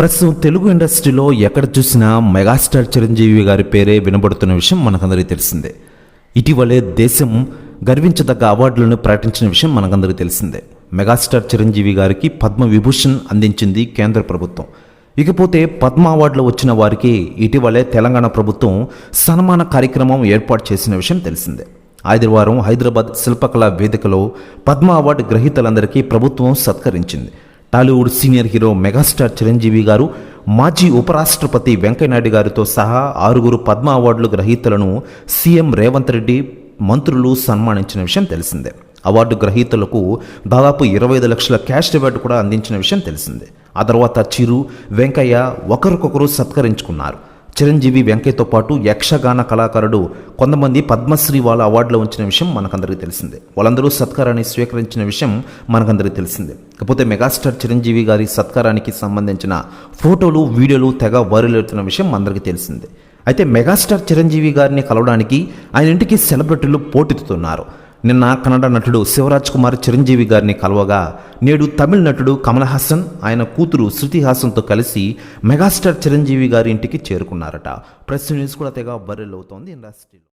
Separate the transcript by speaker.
Speaker 1: ప్రస్తుతం తెలుగు ఇండస్ట్రీలో ఎక్కడ చూసినా మెగాస్టార్ చిరంజీవి గారి పేరే వినబడుతున్న విషయం మనకందరికీ తెలిసిందే. ఇటీవలే దేశం గర్వించదగ్గ అవార్డులను ప్రకటించిన విషయం మనకందరికీ తెలిసిందే. మెగాస్టార్ చిరంజీవి గారికి పద్మ విభూషణ్ అందించింది కేంద్ర ప్రభుత్వం. ఇకపోతే పద్మ అవార్డులు వచ్చిన వారికి ఇటీవలే తెలంగాణ ప్రభుత్వం సన్మాన కార్యక్రమం ఏర్పాటు చేసిన విషయం తెలిసిందే. ఆదివారం హైదరాబాద్ శిల్పకళా వేదికలో పద్మ అవార్డు గ్రహీతలందరికీ ప్రభుత్వం సత్కరించింది. Tollywood senior hero megastar Chiranjeevi garu మాజీ ఉపరాష్ట్రపతి వెంకయ్యనాయుడు గారితో సహా ఆరుగురు పద్మ అవార్డులు గ్రహీతలను సీఎం రేవంత్ రెడ్డి మంత్రులు సన్మానించిన విషయం తెలిసిందే. అవార్డు గ్రహీతలకు దాదాపు ఇరవై ఐదు లక్షల క్యాష్ రివార్డు కూడా అందించిన విషయం తెలిసిందే. ఆ తర్వాత చిరు వెంకయ్య ఒకరికొకరు సత్కరించుకున్నారు. చిరంజీవి వెంకయ్యతో పాటు యక్షగాన కళాకారుడు కొంతమంది పద్మశ్రీ వాళ్ళ అవార్డులో ఉంచిన విషయం మనకందరికీ తెలిసిందే. వాళ్ళందరూ సత్కారాన్ని స్వీకరించిన విషయం మనకందరికీ తెలిసిందే. కాకపోతే మెగాస్టార్ చిరంజీవి గారి సత్కారానికి సంబంధించిన ఫోటోలు వీడియోలు తెగ వైరల్ విషయం అందరికీ తెలిసిందే. అయితే మెగాస్టార్ చిరంజీవి గారిని కలవడానికి ఆయన ఇంటికి సెలబ్రిటీలు పోటెత్తుతున్నారు. నిన్న కన్నడ నటుడు శివరాజ్ కుమార్ చిరంజీవి గారిని కలవగా నేడు తమిళ నటుడు కమల్ హాసన్ ఆయన కూతురు శృతి హాసన్తో కలిసి మెగాస్టార్ చిరంజీవి గారి ఇంటికి చేరుకున్నారట. ప్రెస్ న్యూస్ కూడా తెగ వైరల్ అవుతోంది. ఇండస్ట్రీలో